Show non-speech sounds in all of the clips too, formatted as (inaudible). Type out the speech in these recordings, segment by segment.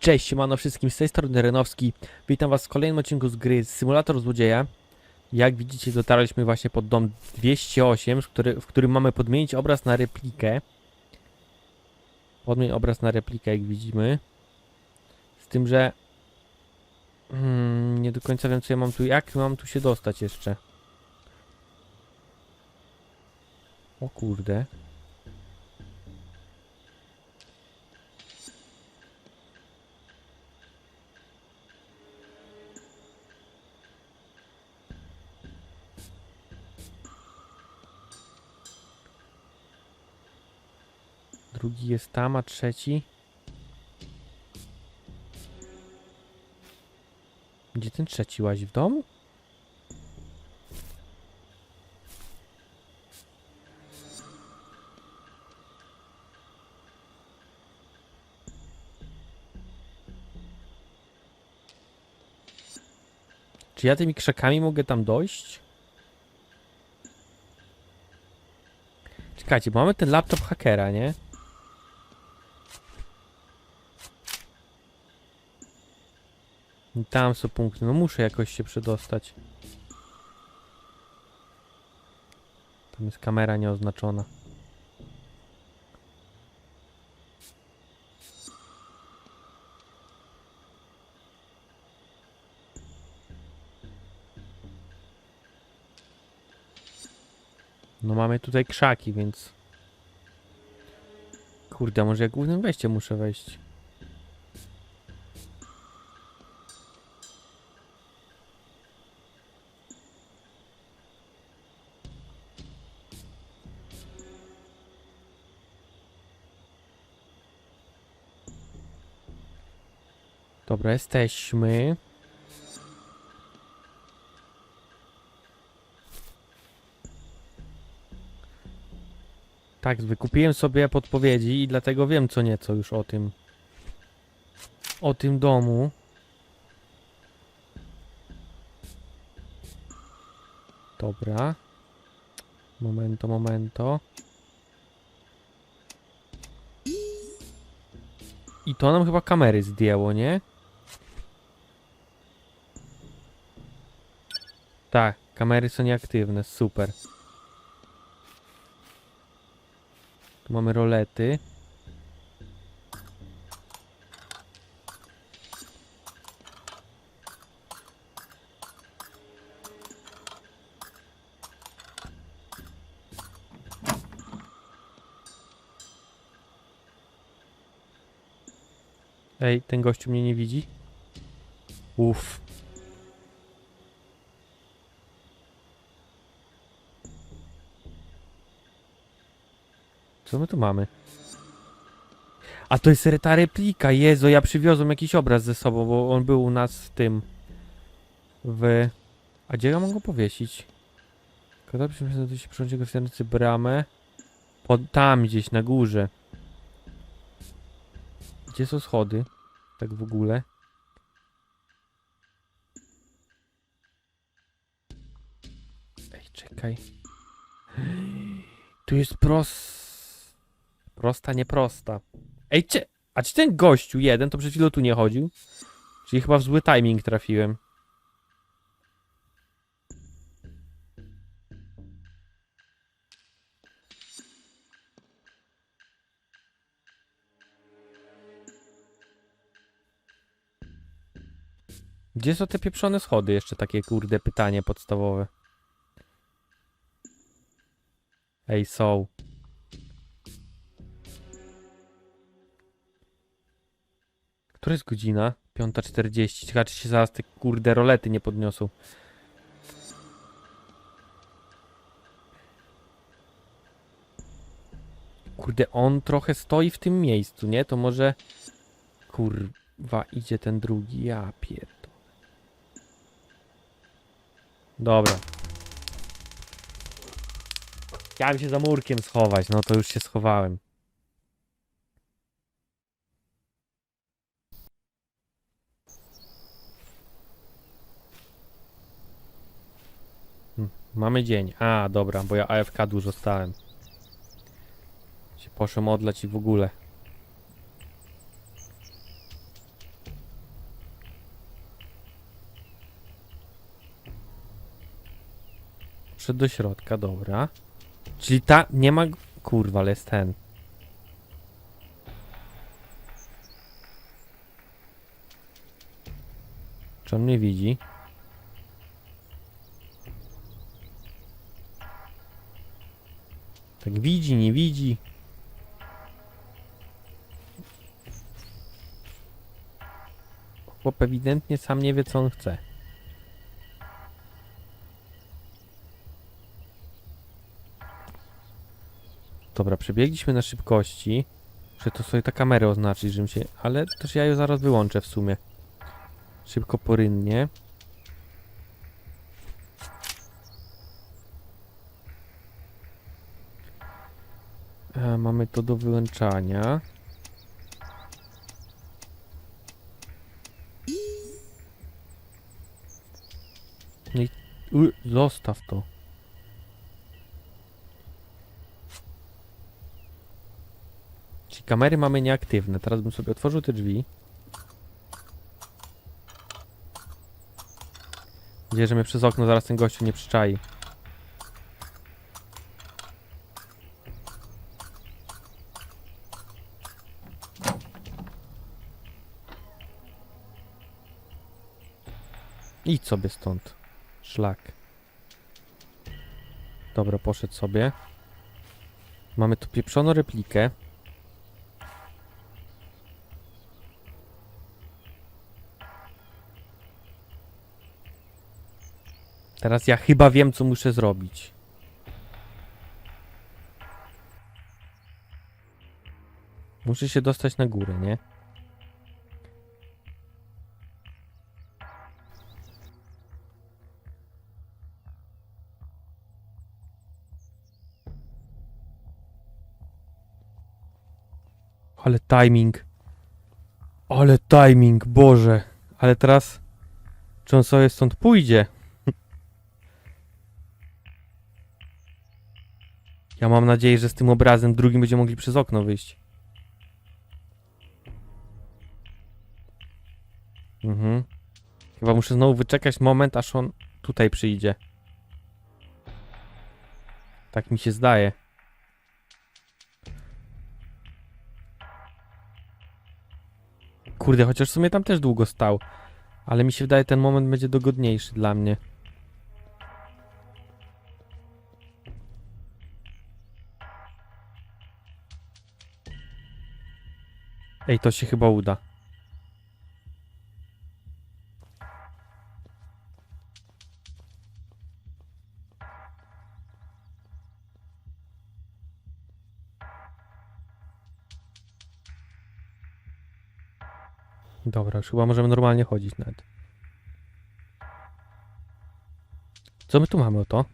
Cześć, siemano wszystkim, z tej strony Renowski. Witam was w kolejnym odcinku z gry Symulator Złodzieja. Jak widzicie, dotarliśmy właśnie pod dom 208, w, który, w którym mamy podmienić obraz na replikę. Podmień obraz na replikę, jak widzimy. Z tym, że... Hmm, nie do końca wiem, co ja mam tu... Jak mam tu się dostać jeszcze? O kurde. Drugi jest tam, a trzeci. Gdzie ten trzeci łazi? W domu? Czy ja tymi krzakami mogę tam dojść? Czekajcie, bo mamy ten laptop hakera, nie? I Tam są punkty. No muszę jakoś się przedostać. Tam jest kamera nieoznaczona. No mamy tutaj krzaki, więc... Kurde, może jak głównym wejściem muszę wejść. Dobra, jesteśmy. Tak, wykupiłem sobie podpowiedzi i dlatego wiem co nieco już o tym. O tym domu. Dobra. Momento, momento. I to nam chyba kamery zdjęło, nie? Tak, kamery są nieaktywne, super. Tu mamy rolety. Ej, ten gościu mnie nie widzi? Uff. Co my tu mamy? A to jest ta replika, Jezu, ja przywiozłem jakiś obraz ze sobą, bo on był u nas w tym... W... A gdzie ja mogę go powiesić? Kada przyjmie się przychodzi go w bramę. Pod, tam gdzieś na górze. Gdzie są schody? Tak w ogóle. Ej, czekaj. Tu jest pros... Prosta, nieprosta. Ej, cie... A czy ten gościu jeden to przed chwilą tu nie chodził? Czyli chyba w zły timing trafiłem. Gdzie są te pieprzone schody? Jeszcze takie kurde pytanie podstawowe. Ej, są. Która jest godzina? 5.40. Ciekawe, czy się zaraz te kurde rolety nie podniosą. Kurde, on trochę stoi w tym miejscu, nie? To może... Kurwa, idzie ten drugi. Ja pierdolę. Dobra. Chciałem się za murkiem schować, no to już się schowałem. Mamy dzień. A, dobra, bo ja AFK dużo stałem. Poszłem modlać i w ogóle. Poszedł do środka, dobra. Czyli ta, nie ma... Kurwa, ale jest ten. Czy on mnie widzi? Tak widzi, nie widzi. Chłop ewidentnie sam nie wie, co on chce. Dobra, przebiegliśmy na szybkości. Że to sobie ta kamera oznaczyć, żebym się... Ale też ja ją zaraz wyłączę w sumie. Szybko, porynnie. E, mamy to do wyłączania. No i... U, zostaw to. Czyli kamery mamy nieaktywne. Teraz bym sobie otworzył te drzwi. Nadzieję, że mnie przez okno zaraz ten gościu nie przyczai. Idź sobie stąd. Szlak. Dobra, poszedł sobie. Mamy tu pieprzoną replikę. Teraz ja chyba wiem, co muszę zrobić. Muszę się dostać na górę, nie? Ale timing. Ale timing, Boże. Ale teraz... Czy on sobie stąd pójdzie? Ja mam nadzieję, że z tym obrazem drugim będziemy mogli przez okno wyjść. Mhm. Chyba muszę znowu wyczekać moment, aż on tutaj przyjdzie. Tak mi się zdaje. Kurde, chociaż w sumie tam też długo stał. Ale mi się wydaje, ten moment będzie dogodniejszy dla mnie. Ej, to się chyba uda. Dobra, już chyba możemy normalnie chodzić nawet. Co my tu mamy o to?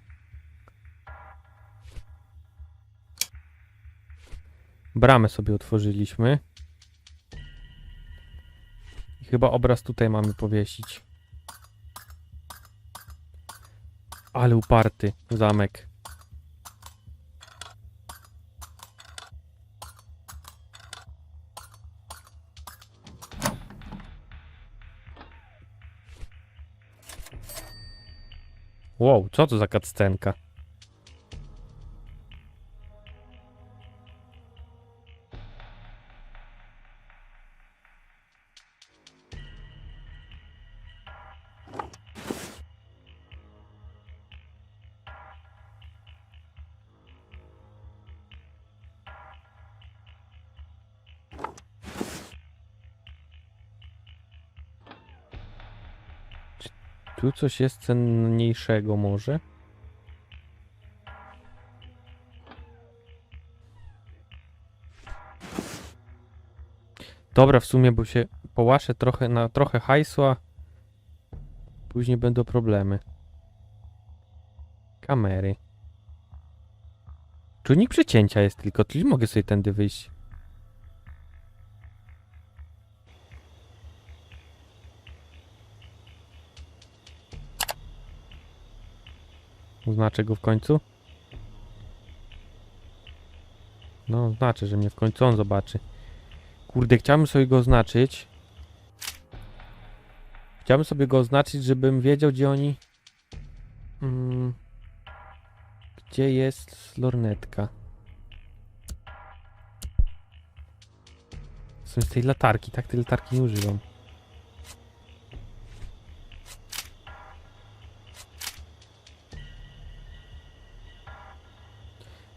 Bramę sobie otworzyliśmy. I chyba obraz tutaj mamy powiesić. Ale uparty zamek. Wow, co to za cutscenka? Tu coś jest cenniejszego może? Dobra, w sumie, bo się połaszę trochę na trochę hajsu, a później będą problemy. Kamery. Czujnik przecięcia jest tylko, czyli mogę sobie tędy wyjść. Oznaczę go w końcu. No, znaczy, że mnie w końcu on zobaczy. Kurde, chciałbym sobie go oznaczyć. Chciałbym sobie go oznaczyć, żebym wiedział, gdzie oni... Mm, Gdzie jest lornetka? Są z tej latarki, tak? Tej latarki nie używam.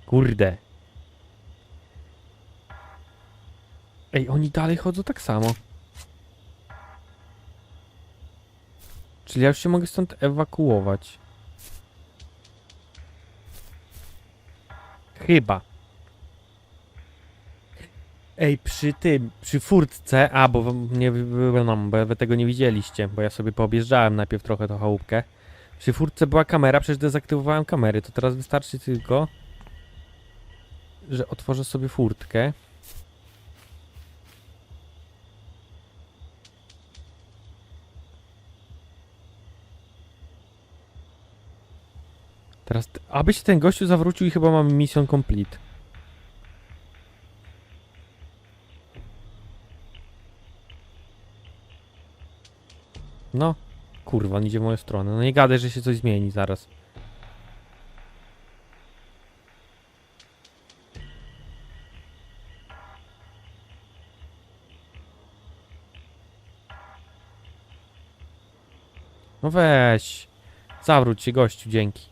Kurde. Ej, oni dalej chodzą tak samo. Czyli ja już się mogę stąd ewakuować. Chyba. Ej, przy tym, przy furtce, a bo nie, no, bo wy tego nie widzieliście, bo ja sobie poobjeżdżałem najpierw trochę tą chałupkę. Przy furtce była kamera, przecież dezaktywowałem kamery, to teraz wystarczy tylko, że otworzę sobie furtkę. Teraz, aby się ten gościu zawrócił i chyba mamy mission complete. No, kurwa, on idzie w moją stronę. No nie gadaj, że się coś zmieni zaraz. No weź. Zawróć się, gościu, dzięki.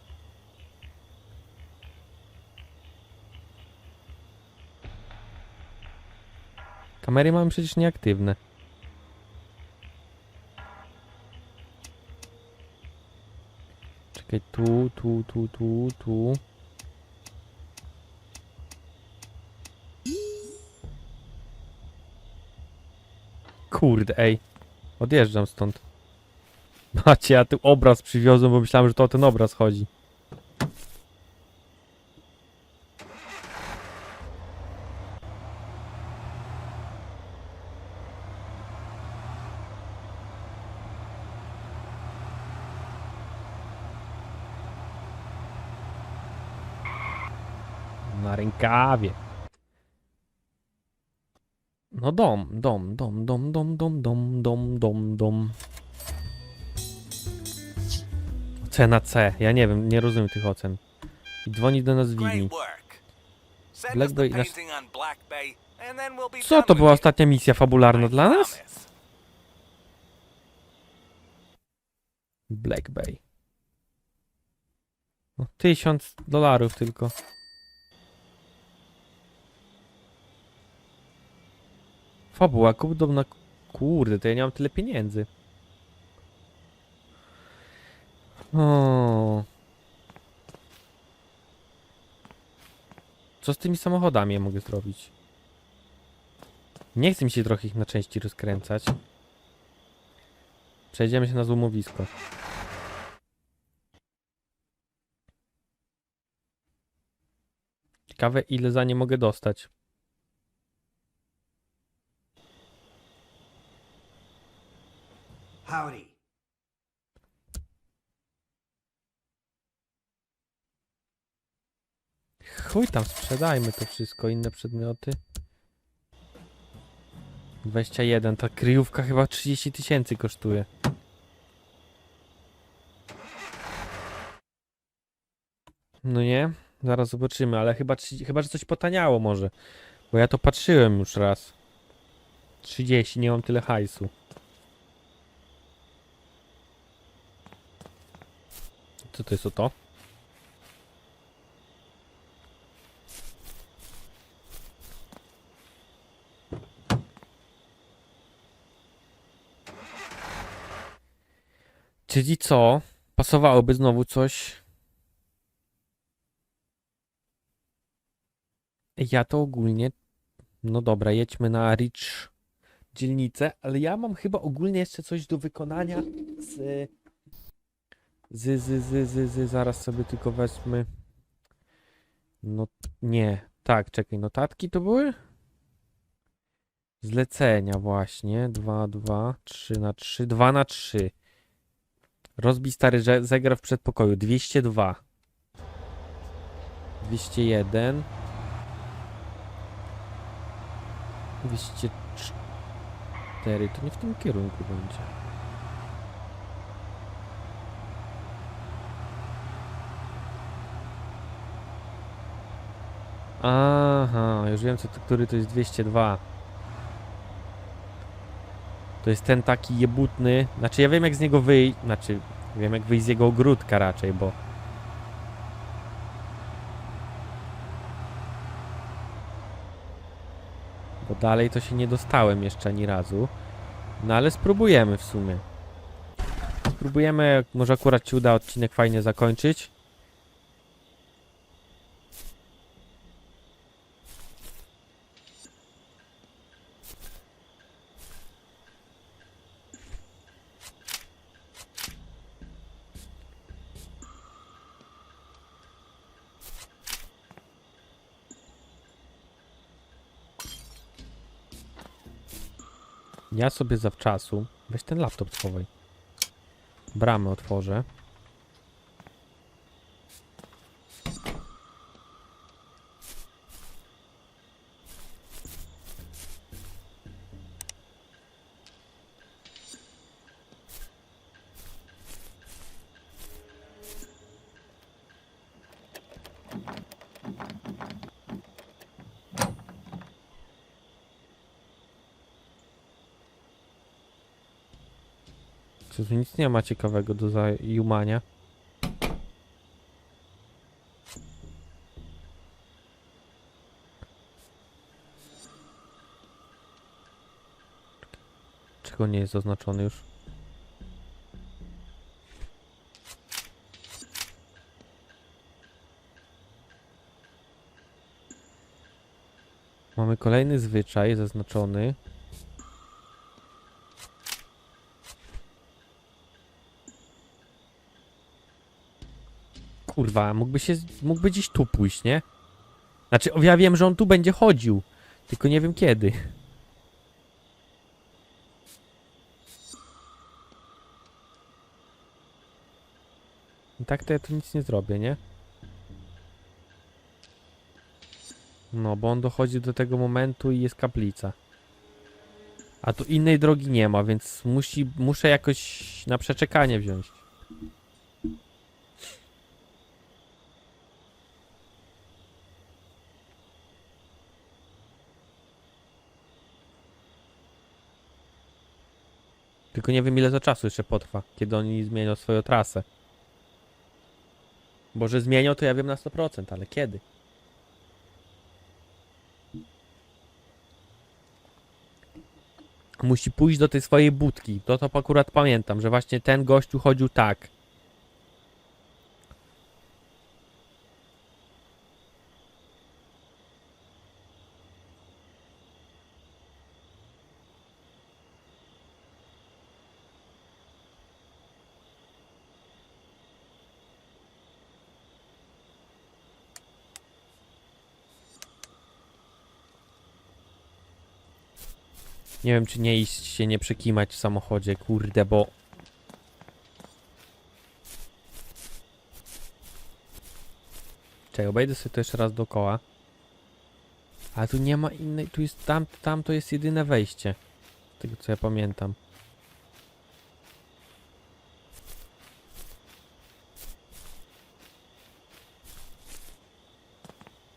Kamery mamy przecież nieaktywne. Czekaj, tu, tu, tu, tu, tu. Kurde, ej. Odjeżdżam stąd. Macie, ja tu obraz przywiozłem, bo myślałem, że to o ten obraz chodzi. Na rękawie. No dom, dom, dom, dom, dom, dom, dom, dom, dom, dom. Cena C. Ja nie wiem, nie rozumiem tych ocen. I dzwoni do nas. Send Black Bay nas- Co to była ostatnia misja fabularna dla nas? Black Bay. No, tysiąc dolarów tylko. Fabuła, kup na... Kurde, to ja nie mam tyle pieniędzy. O. Co z tymi samochodami ja mogę zrobić? Nie chcę mi się trochę ich na części rozkręcać. Przejdziemy się na złomowisko. Ciekawe ile za nie mogę dostać. Howdy. Chuj tam, sprzedajmy to wszystko, inne przedmioty. 21, ta kryjówka chyba 30 tysięcy kosztuje. No nie? Zaraz zobaczymy, ale chyba, 30 chyba że coś potaniało może. Bo ja to patrzyłem już raz. 30, nie mam tyle hajsu. Co to jest o to? Czyli co? Pasowałoby znowu coś. Ja to ogólnie. No dobra, jedźmy na Rich dzielnicę, ale ja mam chyba ogólnie jeszcze coś do wykonania z. Z, z, z, z, z, zaraz sobie tylko wezmę. No nie. Tak, czekaj, notatki to były? Zlecenia właśnie. 2, 2, 3 na 3, 2 na 3. Rozbij stary zegar w przedpokoju. 202. 201. 204. To nie w tym kierunku będzie. Aha, już wiem, co który to jest 202. To jest ten taki jebutny. Znaczy, ja wiem, jak z niego wyjść. Znaczy, wiem, jak wyjść z jego ogródka raczej, bo. Bo dalej to się nie dostałem jeszcze ani razu. No ale spróbujemy w sumie. Spróbujemy, może akurat ci uda odcinek fajnie zakończyć. Ja sobie zawczasu. Weź ten laptop schowaj. Bramę otworzę. Co tu nie ma ciekawego do zajumania. Czego nie jest zaznaczony już? Mamy kolejny zwyczaj zaznaczony. Kurwa, mógłby się, mógłby gdzieś tu pójść, nie? Znaczy, ja wiem, że on tu będzie chodził, tylko nie wiem kiedy. I tak to ja tu nic nie zrobię, nie? No, bo on dochodzi do tego momentu i jest kaplica. A tu innej drogi nie ma, więc musi, muszę jakoś na przeczekanie wziąć. Tylko nie wiem ile to czasu jeszcze potrwa, kiedy oni zmienią swoją trasę. Bo że zmienią to ja wiem na 100%, ale kiedy? Musi pójść do tej swojej budki. To to akurat pamiętam, że właśnie ten gościu chodził tak. Nie wiem, czy nie iść się nie przekimać w samochodzie, kurde, bo... Czekaj, obejdę sobie to jeszcze raz dookoła. Ale tu nie ma innej, tu jest, tam, tam to jest jedyne wejście. Z tego co ja pamiętam.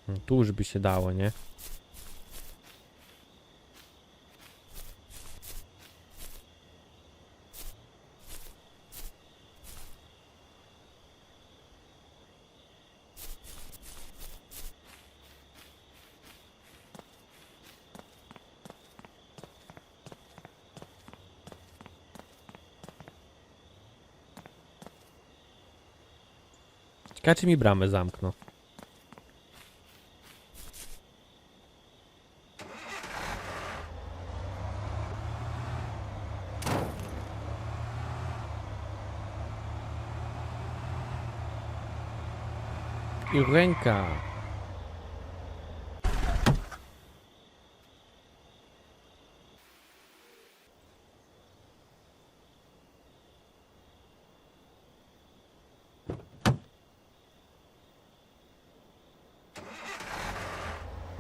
No, tu już by się dało, nie? Ciekawe, czy mi bramę zamkną. I.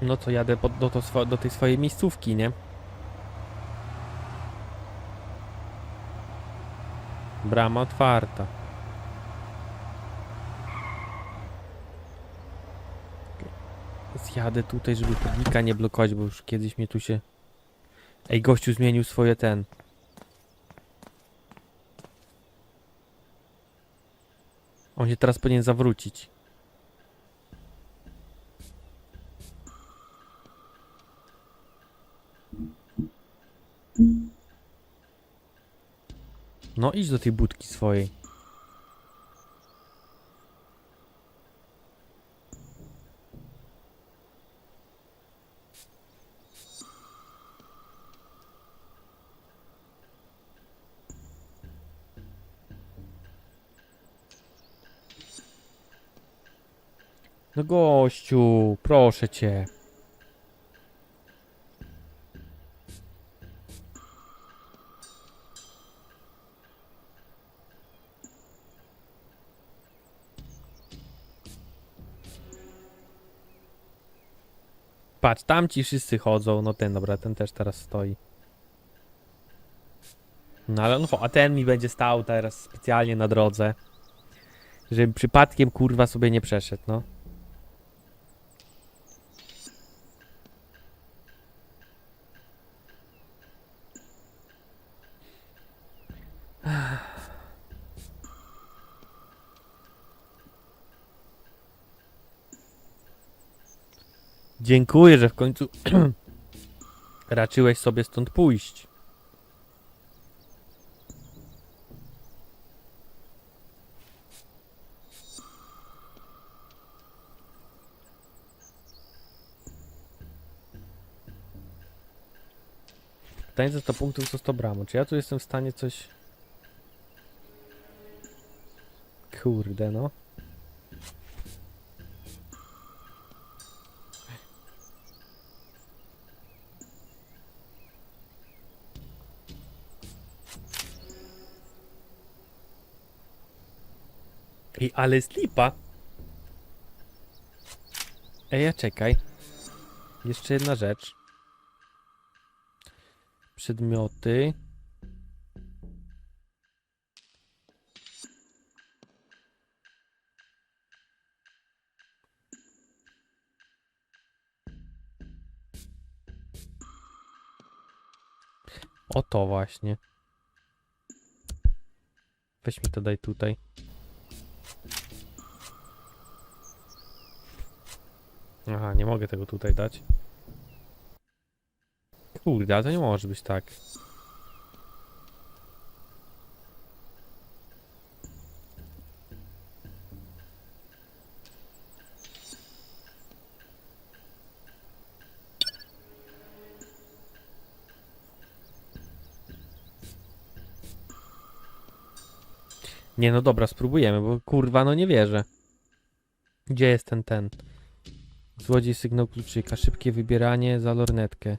No to jadę pod, do, to do tej swojej miejscówki, nie? Brama otwarta. jadę tutaj, żeby chodnika nie blokować, bo już kiedyś mnie tu się... Ej, gościu zmienił swoje ten... On się teraz powinien zawrócić. No idź do tej budki swojej. No gościu, proszę cię. Patrz, tam ci wszyscy chodzą. No ten, dobra, ten też teraz stoi. No ale cho- a ten mi będzie stał teraz specjalnie na drodze. Żeby przypadkiem kurwa sobie nie przeszedł, no. Dziękuję, że w końcu (clears throat) raczyłeś sobie stąd pójść. Pytanie co 100 punktów, co 100 bramą. Czy ja tu jestem w stanie coś... Kurde, no. Ale slipa. Ej, ja czekaj. Jeszcze jedna rzecz. Przedmioty. O to właśnie. Weź mi to daj tutaj. Aha, nie mogę tego tutaj dać. Kurde, to nie może być tak. Nie no dobra, spróbujemy, bo kurwa no nie wierzę. Gdzie jest ten ten? Złodziej sygnał kluczyka, szybkie wybieranie za lornetkę.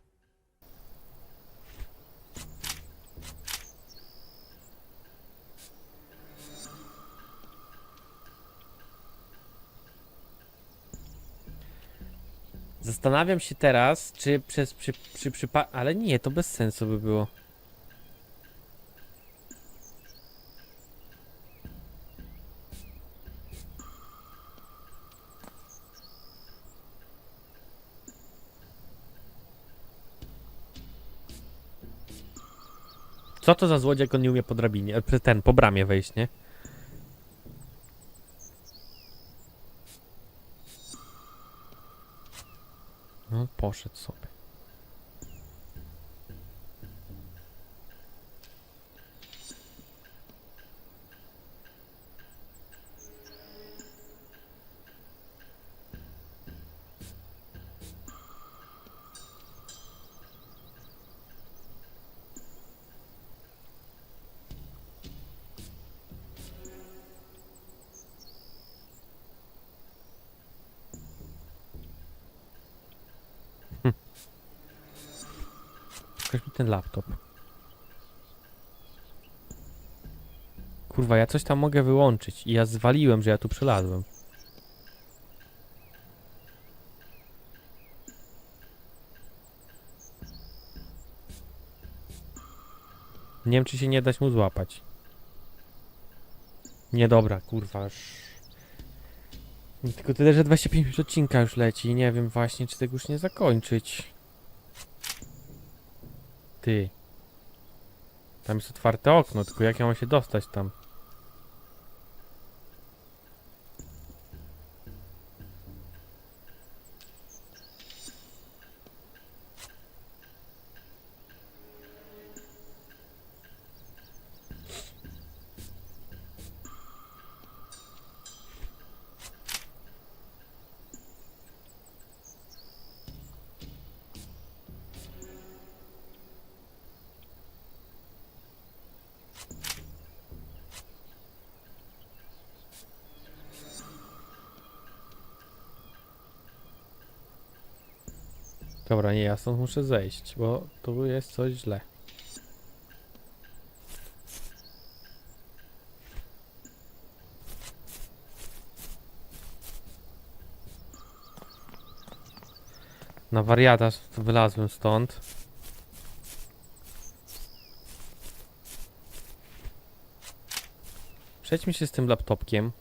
Zastanawiam się teraz, czy przez przy, przy, przypa- Ale nie, to bez sensu by było. Co to za złodziej, jak on nie umie po drabinie, e, ten, po bramie wejść, nie? No, poszedł sobie. Pokaż mi ten laptop. Kurwa, ja coś tam mogę wyłączyć i ja zwaliłem, że ja tu przelazłem. Nie wiem, czy się nie dać mu złapać. Nie, dobra, kurwa. Tylko tyle, że 25 minut odcinka już leci. Nie wiem właśnie, czy tego już nie zakończyć. Ty. Tam jest otwarte okno, tylko jak ja mam się dostać tam? Ja stąd muszę zejść, bo tu jest coś źle. Na wariata wylazłem stąd. Przejdźmy się z tym laptopkiem.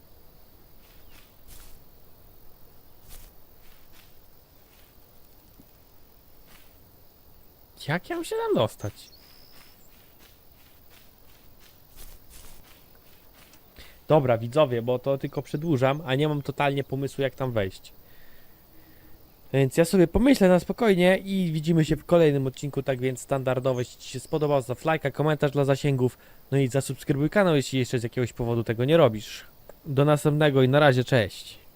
Jak ja mam się tam dostać? Dobra, widzowie, bo to tylko przedłużam, a nie mam totalnie pomysłu, jak tam wejść. Więc ja sobie pomyślę na spokojnie i widzimy się w kolejnym odcinku, tak więc standardowo, jeśli Ci się spodobał, zostaw lajka, komentarz dla zasięgów, no i zasubskrybuj kanał, jeśli jeszcze z jakiegoś powodu tego nie robisz. Do następnego i na razie, cześć.